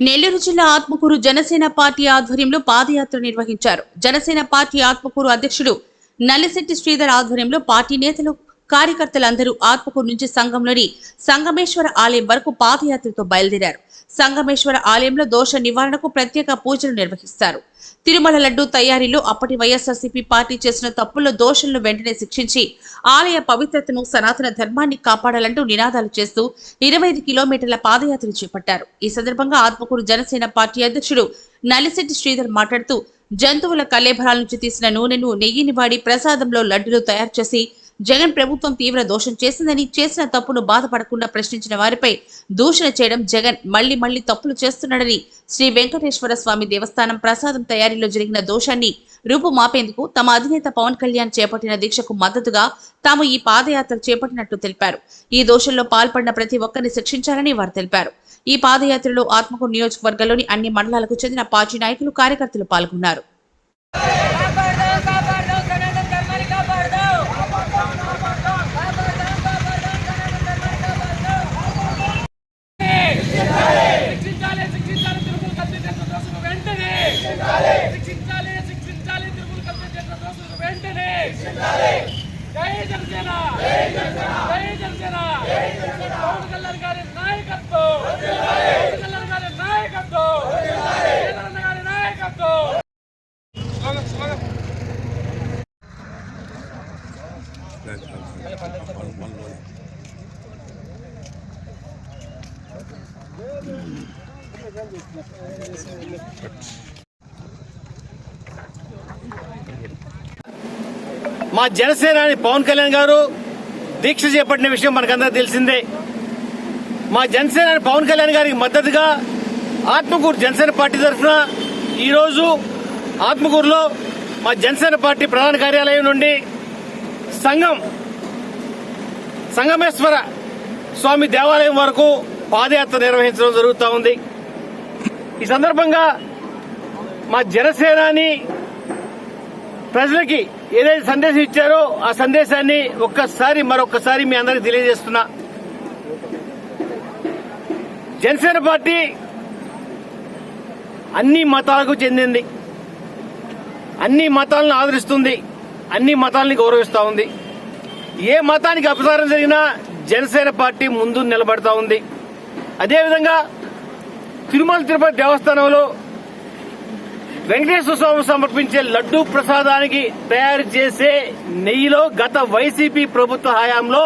నెల్లూరు జిల్లా ఆత్మకూరు జనసేన పార్టీ ఆధ్వర్యంలో పాదయాత్ర నిర్వహించారు. జనసేన పార్టీ ఆత్మకూరు అధ్యక్షుడు నల్లిశెట్టి శ్రీధర్ ఆధ్వర్యంలో పార్టీ నేతలు కార్యకర్తలందరూ ఆత్మకూరు నుంచి సంఘంలోని సంగమేశ్వర ఆలయం వరకు పాదయాత్రతో బయలుదేరారు. సంగమేశ్వర ఆలయంలో దోష నివారణకు ప్రత్యేక పూజలు నిర్వహిస్తారు. తిరుమల లడ్డు తయారీలో అప్పటి వైఎస్ఆర్సీపీ పార్టీ చేసిన తప్పుల్లో దోషులను వెంటనే శిక్షించి ఆలయ పవిత్రతను సనాతన ధర్మాన్ని కాపాడాలంటూ నినాదాలు చేస్తూ ఇరవై ఐదు కిలోమీటర్ల పాదయాత్ర చేపట్టారు. ఈ సందర్భంగా ఆత్మకూరు జనసేన పార్టీ అధ్యక్షుడు నలిశెట్టి శ్రీధర్ మాట్లాడుతూ జంతువుల కలేబరాల నుంచి తీసిన నూనెను నెయ్యిని వాడి ప్రసాదంలో లడ్డులు తయారు చేసి జగన్ ప్రభుత్వం తీవ్ర దోషం చేసిందని చేసిన తప్పును బాధపడకుండా ప్రశ్నించిన వారిపై దూషణ చేయడం జగన్ మళ్ళీ మళ్ళీ తప్పులు చేస్తున్నాడని శ్రీ వెంకటేశ్వర స్వామి దేవస్థానం ప్రసాదం తయారీలో జరిగిన దోషాన్ని రూపుమాపేందుకు తమ అధినేత పవన్ కళ్యాణ్ చేపట్టిన దీక్షకు మద్దతుగా తాము ఈ పాదయాత్ర చేపట్టినట్టు తెలిపారు. ఈ దోషంలో పాల్పడిన ప్రతి ఒక్కరిని శిక్షించాలని వారు తెలిపారు. ఈ పాదయాత్రలో ఆత్మకూరు నియోజకవర్గంలోని అన్ని మండలాలకు చెందిన పార్టీ నాయకులు కార్యకర్తలు పాల్గొన్నారు కాపాడదాం కాపాడదాం సనాతన ధర్మాన్ని కాపాడదాం కాపాడదాం కాపాడదాం సనాతన ధర్మాన్ని కాపాడదాం శిక్షించాలి శిక్షించాలి తిరుమల కత్తి చేసిన దోషులు వెంటనే శిక్షించాలి శిక్షించాలి తిరుమల కత్తి చేసిన దోషులు వెంటనే జై జనసేన జై జనసేన పవన్ గారి నాయకత్వం. పవన్ గారి నాయకత్వం. జగన్ గారి నాయకత్వం. మా జనసేనాని పవన్ కళ్యాణ్ గారు దీక్ష చేపట్టిన విషయం మనకందరూ తెలిసిందే. మా జనసేన పవన్ కళ్యాణ్ గారికి మద్దతుగా ఆత్మకూరు జనసేన పార్టీ తరఫున ఈరోజు ఆత్మకూరులో మా జనసేన పార్టీ ప్రధాన కార్యాలయం నుండి సంఘం సంగమేశ్వర స్వామి దేవాలయం వరకు పాదయాత్ర నిర్వహించడం జరుగుతూ ఉంది. ఈ సందర్భంగా మా జనసేనాని ప్రజలకి ఏదైతే సందేశం ఇచ్చారో ఆ సందేశాన్ని ఒక్కసారి మరొక్కసారి మీ అందరికి తెలియజేస్తున్నా. జనసేన పార్టీ అన్ని మతాలకు చెందింది. అన్ని మతాలను ఆదరిస్తుంది. అన్ని మతాలని గౌరవిస్తూ ఉంది. ఏ మతానికి అపసారం జరిగినా జనసేన పార్టీ ముందు నిలబడతా ఉంది. అదేవిధంగా తిరుమల తిరుపతి దేవస్థానంలో వెంకటేశ్వర స్వామి సమర్పించే లడ్డూ ప్రసాదానికి తయారు చేసే నెయ్యిలో గత వైసీపీ ప్రభుత్వ హయాంలో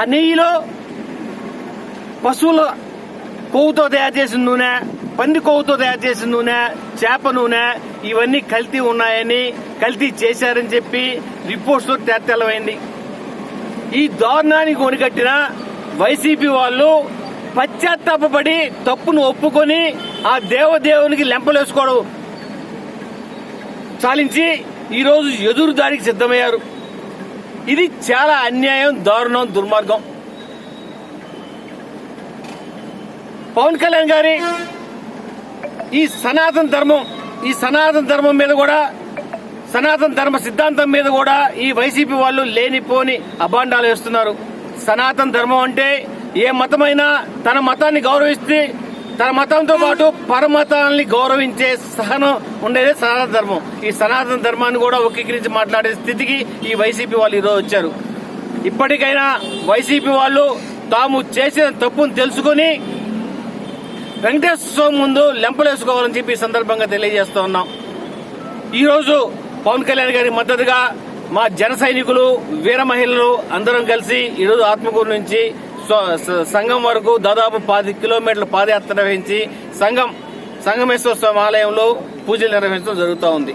ఆ నెయ్యిలో పశువుల కొవ్వుతో తయారు చేసిన నూనె పంది కొవ్వుతో తయారు చేసిన నూనె చేప నూనె ఇవన్నీ కల్తీ ఉన్నాయని కల్తీ చేశారని చెప్పి రిపోర్ట్స్ తెల్లమైంది. ఈ దారుణానికి కొనికట్టిన వైసీపీ వాళ్ళు పశ్చాత్తాపడి తప్పును ఒప్పుకొని ఆ దేవదేవునికి లెంపలేసుకోవడం చాలించి ఈరోజు ఎదురుదారికి సిద్ధమయ్యారు. ఇది చాలా అన్యాయం దారుణం దుర్మార్గం. పవన్ కళ్యాణ్ గారి ఈ సనాతన ధర్మం ఈ సనాతన ధర్మం మీద కూడా సనాతన ధర్మ సిద్ధాంతం మీద కూడా ఈ వైసీపీ వాళ్ళు లేనిపోని అభాండాలు వేస్తున్నారు. సనాతన ధర్మం అంటే ఏ మతమైనా తన మతాన్ని గౌరవిస్తే తన మతంతో పాటు పరమతాన్ని గౌరవించే సహనం ఉండేది సనాతన ధర్మం. ఈ సనాతన ధర్మాన్ని కూడా ఒక్కీకరించి మాట్లాడే స్థితికి ఈ వైసీపీ వాళ్ళు ఈరోజు వచ్చారు. ఇప్పటికైనా వైసీపీ వాళ్ళు తాము చేసిన తప్పును తెలుసుకొని వెంకటేశ్వర స్వామి ముందు లెంపలేసుకోవాలని చెప్పి సందర్భంగా తెలియజేస్తా ఉన్నాం. ఈరోజు పవన్ కళ్యాణ్ గారి మద్దతుగా మా జన సైనికులు వీర మహిళలు అందరం కలిసి ఈరోజు ఆత్మకూరు నుంచి స్వ- సంఘం వరకు దాదాపు పది కిలోమీటర్ల పాదయాత్ర నిర్వహించి సంఘం సంగమేశ్వర స్వామి ఆలయంలో పూజలు నిర్వహించడం జరుగుతూ ఉంది.